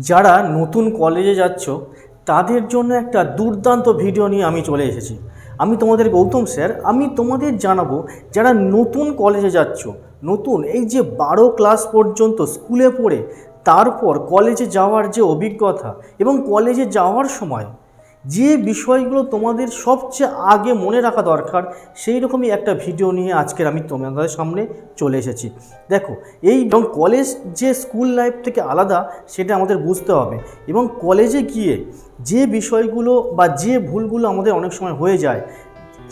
যারা নতুন কলেজে যাচ্ছ, তাদের জন্য একটা দুর্দান্ত ভিডিও নিয়ে আমি চলে এসেছি। আমি তোমাদের গৌতম স্যার, আমি তোমাদের জানাব, যারা নতুন কলেজে যাচ্ছ, নতুন এই যে বারো ক্লাস পর্যন্ত স্কুলে পড়ে, তারপর কলেজে যাওয়ার যে অভিজ্ঞতা এবং কলেজে যাওয়ার সময় যে বিষয়গুলো তোমাদের সবচেয়ে আগে মনে রাখা দরকার, সেই রকমই একটা ভিডিও নিয়ে আজকের আমি তোমাদের সামনে চলে এসেছি। দেখো, এই এবং কলেজ যে স্কুল লাইফ থেকে আলাদা, সেটা আমাদের বুঝতে হবে। এবং কলেজে গিয়ে যে বিষয়গুলো বা যে ভুলগুলো আমাদের অনেক সময় হয়ে যায়,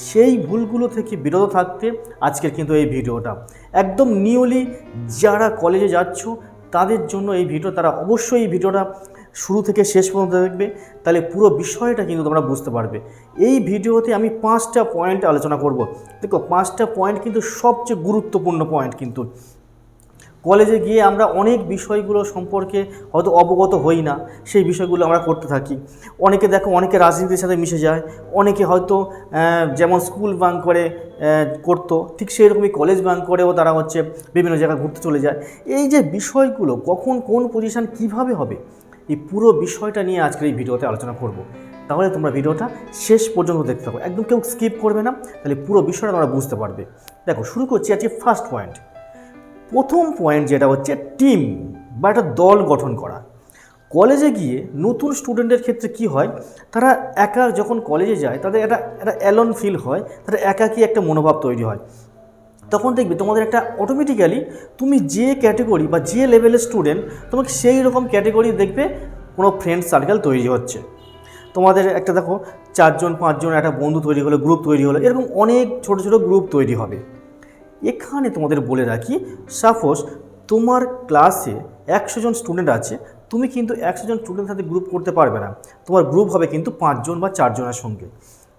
সেই ভুলগুলো থেকে বিরত থাকতে আজকের কিন্তু এই ভিডিওটা একদম নিউলি যারা কলেজে যাচ্ছ, তাদের জন্য এই ভিডিও তারা অবশ্যই এই ভিডিওটা শুরু থেকে শেষ পর্যন্ত দেখবে, তাহলে পুরো বিষয়টা কিন্তু তোমরা বুঝতে পারবে। এই ভিডিওতে আমি পাঁচটা পয়েন্ট আলোচনা করব। দেখো, পাঁচটা পয়েন্ট কিন্তু সবচেয়ে গুরুত্বপূর্ণ পয়েন্ট কিন্তু। কলেজে গিয়ে আমরা অনেক বিষয়গুলো সম্পর্কে হয়তো অবগত হই না, সেই বিষয়গুলো আমরা করতে থাকি। অনেকে দেখো, অনেকে রাজনীতির সাথে মিশে যায়, অনেকে হয়তো যেমন স্কুল বাং করে করতো, ঠিক সেই রকমই কলেজ বাং করেও তারা হচ্ছে বিভিন্ন জায়গায় ঘুরতে চলে যায়। এই যে বিষয়গুলো, কখন কোন পজিশন কীভাবে হবে এই পুরো বিষয়টা নিয়ে আজকের এই ভিডিওতে আলোচনা করব। তাহলে তোমরা ভিডিওটা শেষ পর্যন্ত দেখতে থাকো। একদম কেউ স্কিপ করবে না, তাহলে পুরো বিষয়টা তোমরা বুঝতে পারবে। দেখো, শুরু করছি আজকে ফার্স্ট পয়েন্ট প্রথম পয়েন্ট যেটা হচ্ছে টিম বা একটা দল গঠন করা। কলেজে গিয়ে নতুন স্টুডেন্টের ক্ষেত্রে কি হয়? তারা একা যখন কলেজে যায়, তাদের একটা একটা অ্যালন ফিল হয়, তাদের একাকী একটা মনোভাব তৈরি হয়। তখন দেখবে তোমাদের একটা অটোমেটিক্যালি তুমি যে ক্যাটেগরি বা যে লেভেলের স্টুডেন্ট তোমাকে সেই রকম ক্যাটেগরি দেখবে কোনো ফ্রেন্ড সার্কেল তৈরি হচ্ছে। তোমাদের একটা দেখো চারজন, পাঁচজন একটা বন্ধু তৈরি হলো গ্রুপ তৈরি হলো, এরকম অনেক ছোট ছোট গ্রুপ তৈরি হবে। এখানে তোমাদের বলে রাখি সাপোজ তোমার ক্লাসে একশো জন স্টুডেন্ট আছে, তুমি কিন্তু একশো জন স্টুডেন্টের সাথে গ্রুপ করতে পারবে না। তোমার গ্রুপ হবে কিন্তু পাঁচজন বা চারজনের সঙ্গে।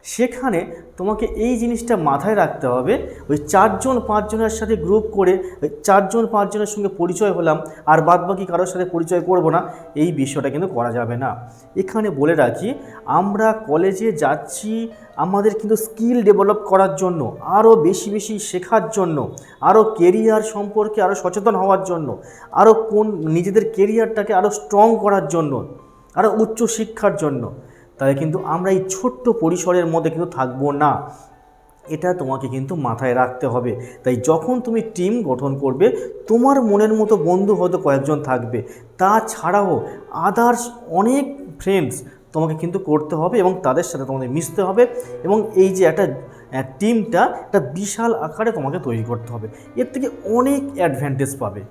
সেখানে তোমাকে এই জিনিসটা মাথায় রাখতে হবে, ওই চারজন পাঁচজনের সাথে গ্রুপ করে, ওই চারজন পাঁচজনের সঙ্গে পরিচয় হলাম, আর বাদ বাকি কারোর সাথে পরিচয় করব না, এই বিষয়টা কিন্তু করা যাবে না। এখানে বলে রাখি, আমরা কলেজে যাচ্ছি আমাদের কিন্তু স্কিল ডেভেলপ করার জন্য আরও বেশি বেশি শেখার জন্য আরও কেরিয়ার সম্পর্কে আরও সচেতন হওয়ার জন্য আরও কোন নিজেদের কেরিয়ারটাকে আরও স্ট্রং করার জন্য আরও উচ্চ শিক্ষার জন্য। তাহলে কিন্তু আমরা এই ছোট্ট পরিসরের মধ্যে কিন্তু থাকব না। এটা তোমাকে কিন্তু মাথায় রাখতে হবে। তাই যখন তুমি টিম গঠন করবে, তোমার মনের মতো বন্ধু হয়তো কয়েকজন থাকবে। তাছাড়াও আদার্স অনেক ফ্রেন্ডস তোমাকে কিন্তু করতে হবে এবং তাদের সাথে তোমাদের মিশতে হবে এবং এই যে একটা টিমটা একটা বিশাল আকারে তোমাকে তৈরি করতে হবে। এর থেকে অনেক অ্যাডভান্টেজ পাবে।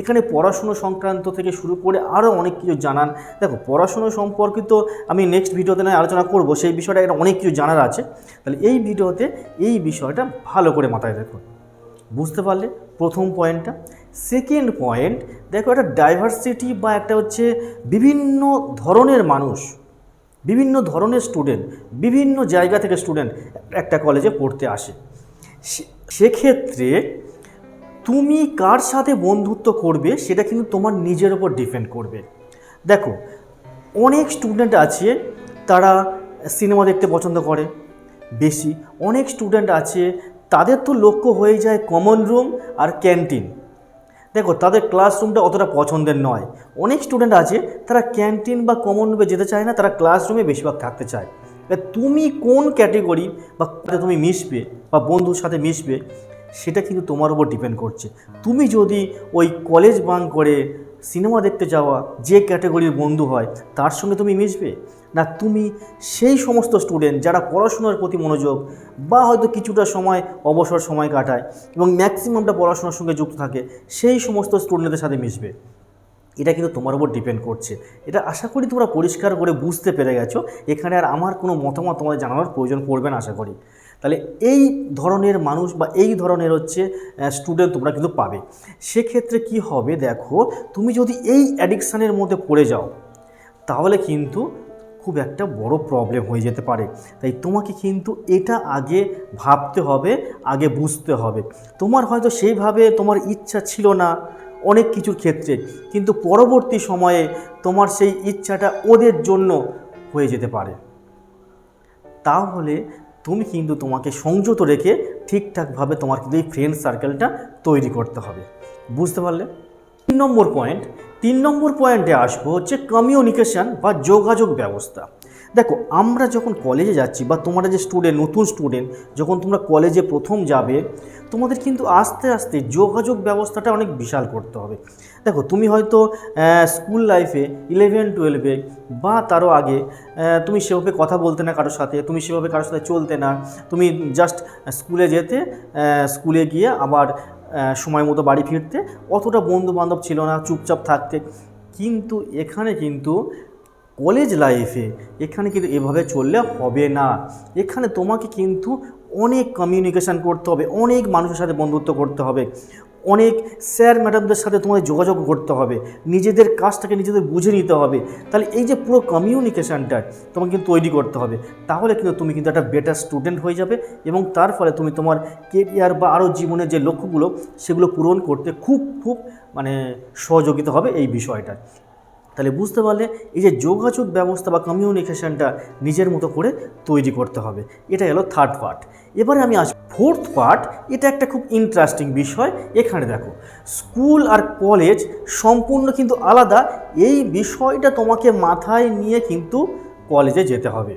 এখানে পড়াশুনো সংক্রান্ত থেকে শুরু করে আরও অনেক কিছু জানান। দেখো, পড়াশুনো সম্পর্কিত আমি নেক্সট ভিডিওতে নয় আলোচনা করব, সেই বিষয়টা এটা অনেক কিছু জানার আছে। তাহলে এই ভিডিওতে এই বিষয়টা ভালো করে মাথায় দেখো বুঝতে পারলে প্রথম পয়েন্টটা সেকেন্ড পয়েন্ট দেখো একটা ডাইভার্সিটি বা একটা হচ্ছে বিভিন্ন ধরনের মানুষ, বিভিন্ন ধরনের স্টুডেন্ট বিভিন্ন জায়গা থেকে স্টুডেন্ট একটা কলেজে পড়তে আসে। সেক্ষেত্রে তুমি কার সাথে বন্ধুত্ব করবে সেটা কিন্তু তোমার নিজের ওপর ডিপেন্ড করবে। দেখো, অনেক স্টুডেন্ট আছে তারা সিনেমা দেখতে পছন্দ করে, বেশি। অনেক স্টুডেন্ট আছে তাদের তো লক্ষ্য হয়ে যায় কমন রুম আর ক্যান্টিন দেখো, তাদের ক্লাসরুমটা অতটা পছন্দের নয়। অনেক স্টুডেন্ট আছে তারা ক্যান্টিন বা কমন রুমে যেতে চায় না, তারা ক্লাসরুমে বেশিরভাগ থাকতে চায়। তুমি কোন ক্যাটেগরি বা তুমি মিশবে বা বন্ধুর সাথে মিশবে সেটা কিন্তু তোমার উপর ডিপেন্ড করছে। তুমি যদি ওই কলেজ বাং করে সিনেমা দেখতে যাওয়া যে ক্যাটাগরির বন্ধু হয়, তার সঙ্গে তুমি মিশবে? না, তুমি সেই সমস্ত স্টুডেন্ট যারা পড়াশোনার প্রতি মনোযোগ বা হয়তো কিছুটা সময়, অবসর সময় কাটায় এবং ম্যাক্সিমামটা পড়াশোনার সঙ্গে যুক্ত থাকে, সেই সমস্ত স্টুডেন্টদের সাথে মিশবে। এটা কিন্তু তোমার উপর ডিপেন্ড করছে। এটা আশা করি তোমরা পরিষ্কার করে বুঝতে পেরে গেছো। এখানে আর আমার কোনো মতামত তোমাদের জানানোর প্রয়োজন পড়বে না, আশা করি। তাহলে এই ধরনের মানুষ বা এই ধরনের হচ্ছে স্টুডেন্ট তোমরা কিন্তু পাবে। সেক্ষেত্রে কি হবে দেখো, তুমি যদি এই অ্যাডিকশানের মধ্যে পড়ে যাও, তাহলে কিন্তু খুব একটা বড় প্রবলেম হয়ে যেতে পারে। তাই তোমাকে কিন্তু এটা আগে ভাবতে হবে, আগে বুঝতে হবে। তোমার হয়তো সেইভাবে তোমার ইচ্ছা ছিল না অনেক কিছুর ক্ষেত্রে, কিন্তু পরবর্তী সময়ে তোমার সেই ইচ্ছাটা ওদের জন্য হয়ে যেতে পারে। তাহলে তুমি কিন্তু তোমাকে সংযত রেখে ঠিকঠাকভাবে তোমার কিন্তু এই ফ্রেন্ড সার্কেলটা তৈরি করতে হবে। বুঝতে পারলে? তিন নম্বর পয়েন্ট তিন নম্বর পয়েন্টে আসব হচ্ছে কমিউনিকেশান বা যোগাযোগ ব্যবস্থা। দেখো, আমরা যখন কলেজে যাচ্ছি বা তোমরা যে স্টুডেন্ট নতুন স্টুডেন্ট যখন তোমরা কলেজে প্রথম যাবে, তোমাদের কিন্তু আস্তে আস্তে যোগাযোগ ব্যবস্থাটা অনেক বিশাল করতে হবে। দেখো, তুমি হয়তো স্কুল লাইফে ইলেভেন টুয়েলভে বা তারও আগে তুমি সেভাবে কথা বলতে না কারোর সাথে, তুমি সেভাবে কারোর সাথে চলতে না, তুমি জাস্ট স্কুলে যেতে স্কুলে গিয়ে আবার সময় মতো বাড়ি ফিরতে, অতটা বন্ধু বান্ধব ছিল না, চুপচাপ থাকতে। কিন্তু এখানে কিন্তু কলেজ লাইফে এখানে কিন্তু এভাবে চললে হবে না। এখানে তোমাকে কিন্তু অনেক কমিউনিকেশান করতে হবে, অনেক মানুষের সাথে বন্ধুত্ব করতে হবে, অনেক স্যার ম্যাডামদের সাথে তোমাদের যোগাযোগ করতে হবে, নিজেদের কাজটাকে নিজেদের বুঝে নিতে হবে। তাহলে এই যে পুরো কমিউনিকেশানটা তোমাকে কিন্তু তৈরি করতে হবে, তাহলে কিন্তু তুমি কিন্তু একটা বেটার স্টুডেন্ট হয়ে যাবে এবং তার ফলে তুমি তোমার কেরিয়ার বা আরও জীবনের যে লক্ষ্যগুলো, সেগুলো পূরণ করতে খুব খুব মানে সহযোগিতা হবে এই বিষয়টা তাহলে বুঝতে পারলে এই যে যোগাযোগ ব্যবস্থা বা কমিউনিকেশনটা নিজের মতো করে তৈরি করতে হবে। এটা হলো থার্ড পার্ট এবারে আমি আস ফোর্থ পার্ট এটা একটা খুব ইন্টারেস্টিং বিষয়। এখানে দেখো স্কুল আর কলেজ সম্পূর্ণ কিন্তু আলাদা। এই বিষয়টা তোমাকে মাথায় নিয়ে কিন্তু কলেজে যেতে হবে।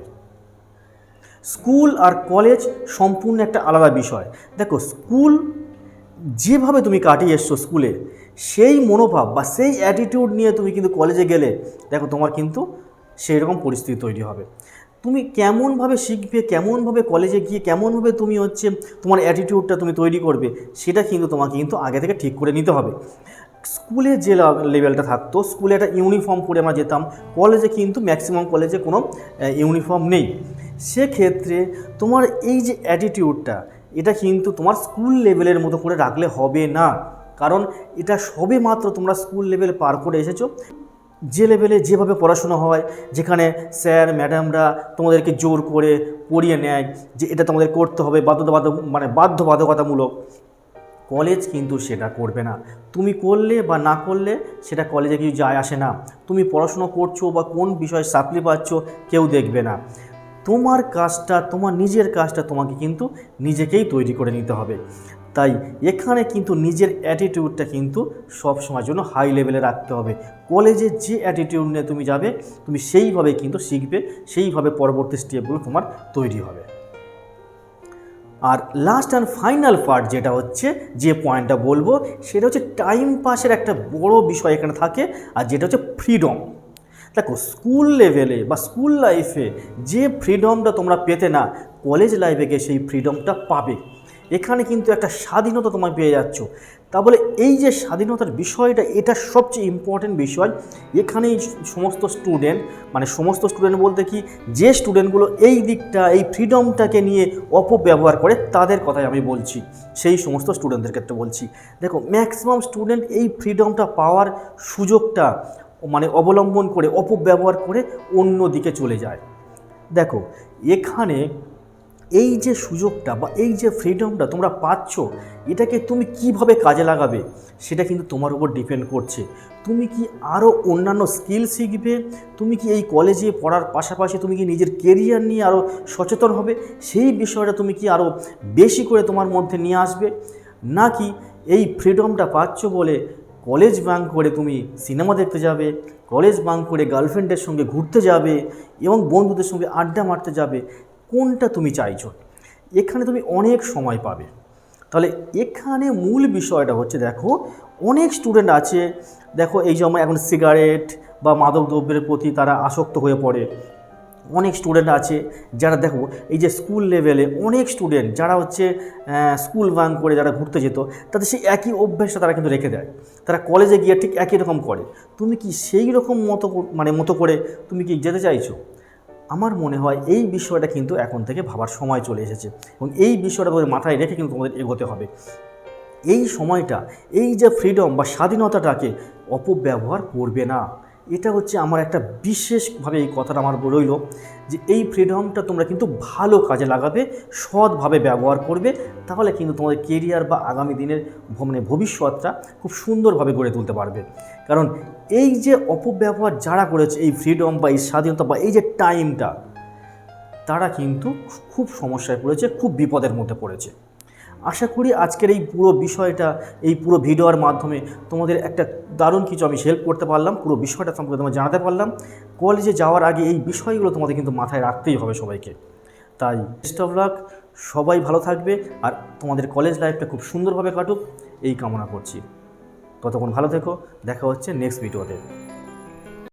স্কুল আর কলেজ সম্পূর্ণ একটা আলাদা বিষয়। দেখো স্কুল যেভাবে তুমি কাটিয়ে এসছো স্কুলে সেই মনোভাব বা সেই অ্যাটিটিউড নিয়ে তুমি কিন্তু কলেজে গেলে, দেখো তোমার কিন্তু সেই রকম পরিস্থিতি তৈরি হবে। তুমি কেমনভাবে শিখবে, কেমনভাবে কলেজে গিয়ে কেমনভাবে তুমি হচ্ছে তোমার অ্যাটিটিউডটা তুমি তৈরি করবে, সেটা কিন্তু তোমাকে কিন্তু আগে থেকে ঠিক করে নিতে হবে। স্কুলে যে লেভেলটা থাকতো, স্কুলে একটা ইউনিফর্ম পরে আমরা যেতাম কলেজে কিন্তু ম্যাক্সিমাম কলেজে কোনো ইউনিফর্ম নেই। সেক্ষেত্রে তোমার এই যে অ্যাটিটিউডটা এটা কিন্তু তোমার স্কুল লেভেলের মতো করে রাখলে হবে না। কারণ এটা সবে মাত্র তোমরা স্কুল লেভেল পার করে এসেছ। যে লেভেলে যেভাবে পড়াশুনো হয়, যেখানে স্যার ম্যাডামরা তোমাদেরকে জোর করে পড়িয়ে নেয় যে এটা তোমাদের করতে হবে, বাধ্যবাধক মানে বাধ্যবাধকতামূলক। কলেজ কিন্তু সেটা করবে না। তুমি করলে বা না করলে সেটা কলেজে কিছু যায় আসে না। তুমি পড়াশুনো করছ বা কোন বিষয়ে সাপ্লি পাচ্ছ কেউ দেখবে না। তোমার কাজটা, তোমার নিজের কাজটা তোমাকে কিন্তু নিজেকেই তৈরি করে নিতে হবে। তাই এখানে কিন্তু নিজের অ্যাটিটিউডটা কিন্তু সব সময়ের জন্য হাই লেভেলে রাখতে হবে। কলেজে যে অ্যাটিটিউড নিয়ে তুমি যাবে, তুমি সেইভাবে কিন্তু শিখবে, সেইভাবে পরবর্তী স্টেপগুলো তোমার তৈরি হবে। আর লাস্ট অ্যান্ড ফাইনাল পার্ট যেটা হচ্ছে, যে পয়েন্টটা বলব, সেটা হচ্ছে টাইম পাসের একটা বড় বিষয় এখানে থাকে, আর যেটা হচ্ছে ফ্রিডম দেখো স্কুল লেভেলে বা স্কুল লাইফে যে ফ্রিডমটা তোমরা পেতে না কলেজ লাইফে গিয়ে সেই ফ্রিডমটা পাবে। এখানে কিন্তু একটা স্বাধীনতা তোমায় পেয়ে যাচ্ছ। তা বলে এই যে স্বাধীনতার বিষয়টা, এটা সবচেয়ে ইম্পর্টেন্ট বিষয়। এখানেই সমস্ত স্টুডেন্ট মানে সমস্ত স্টুডেন্ট বলতে কি, যে স্টুডেন্টগুলো এই দিকটা, এই ফ্রিডমটাকে নিয়ে অপব্যবহার করে, তাদের কথাই আমি বলছি। সেই সমস্ত স্টুডেন্টদের ক্ষেত্রে বলছি। দেখো ম্যাক্সিমাম স্টুডেন্ট এই ফ্রিডমটা পাওয়ার সুযোগটা মানে অবলম্বন করে, অপব্যবহার করে অন্য দিকে চলে যায়। দেখো, এখানে এই যে সুযোগটা বা এই যে ফ্রিডমটা তোমরা পাচ্ছ, এটাকে তুমি কীভাবে কাজে লাগাবে, সেটা কিন্তু তোমার উপর ডিপেন্ড করছে। তুমি কি আরও অন্যান্য স্কিল শিখবে? তুমি কি এই কলেজে পড়ার পাশাপাশি তুমি কি নিজের কেরিয়ার নিয়ে আরও সচেতন হবে? সেই বিষয়টা তুমি কি আরও বেশি করে তোমার মধ্যে নিয়ে আসবে? নাকি এই ফ্রিডমটা পাচ্ছ বলে কলেজ বাঙ্ক করে তুমি সিনেমা দেখতে যাবে, কলেজ বাঙ্ক করে গার্লফ্রেন্ডের সঙ্গে ঘুরতে যাবে এবং বন্ধুদের সঙ্গে আড্ডা মারতে যাবে, কোনটা তুমি চাইছো? এখানে তুমি অনেক সময় পাবে। তাহলে এখানে মূল বিষয়টা হচ্ছে দেখো, অনেক স্টুডেন্ট আছে, দেখো এই যেমন এখন সিগারেট বা মাদক দ্রব্যের প্রতি তারা আসক্ত হয়ে পড়ে। অনেক স্টুডেন্ট আছে যারা দেখো, এই যে স্কুল লেভেলে অনেক স্টুডেন্ট যারা হচ্ছে স্কুল বাং করে যারা ঘুরতে যেত, তাদের সেই একই অভ্যাসটা তারা কিন্তু রেখে দেয়। তারা কলেজে গিয়ে ঠিক একই রকম করে। তুমি কি সেই রকম মতো মানে মতো করে তুমি কি যেতে চাইছো? আমার মনে হয় এই বিষয়টা কিন্তু এখন থেকে ভাবার সময় চলে এসেছে এবং এই বিষয়টা তোমাদের মাথায় রেখে কিন্তু তোমাদের এগোতে হবে। এই সময়টা, এই যে ফ্রিডম বা স্বাধীনতাটাকে অপব্যবহার করবে না। এটা হচ্ছে আমার একটা বিশেষভাবে এই কথাটা আমার রইল যে এই ফ্রিডমটা তোমরা কিন্তু ভালো কাজে লাগাবে, সৎভাবে ব্যবহার করবে, তাহলে কিন্তু তোমাদের কেরিয়ার বা আগামী দিনের মানে ভবিষ্যৎটা খুব সুন্দরভাবে গড়ে তুলতে পারবে। কারণ এই যে অপব্যবহার যারা করেছে, এই ফ্রিডম বা এই স্বাধীনতা বা এই যে টাইমটা তারা কিন্তু খুব সমস্যায় পড়েছে, খুব বিপদের মধ্যে পড়েছে। আশা করি আজকের এই পুরো বিষয়টা, এই পুরো ভিডিওর মাধ্যমে তোমাদের একটা দারুণ কিছু আমি হেল্প করতে পারলাম, পুরো বিষয়টা সম্পর্কে তোমার জানাতে পারলাম। কলেজে যাওয়ার আগে এই বিষয়গুলো তোমাদের কিন্তু মাথায় রাখতেই হবে সবাইকে। তাই বেস্ট অফ লাক সবাই ভালো থাকবে আর তোমাদের কলেজ লাইফটা খুব সুন্দরভাবে কাটুক, এই কামনা করছি। ততক্ষণ ভালো থেকো, দেখা হচ্ছে নেক্সট ভিডিওতে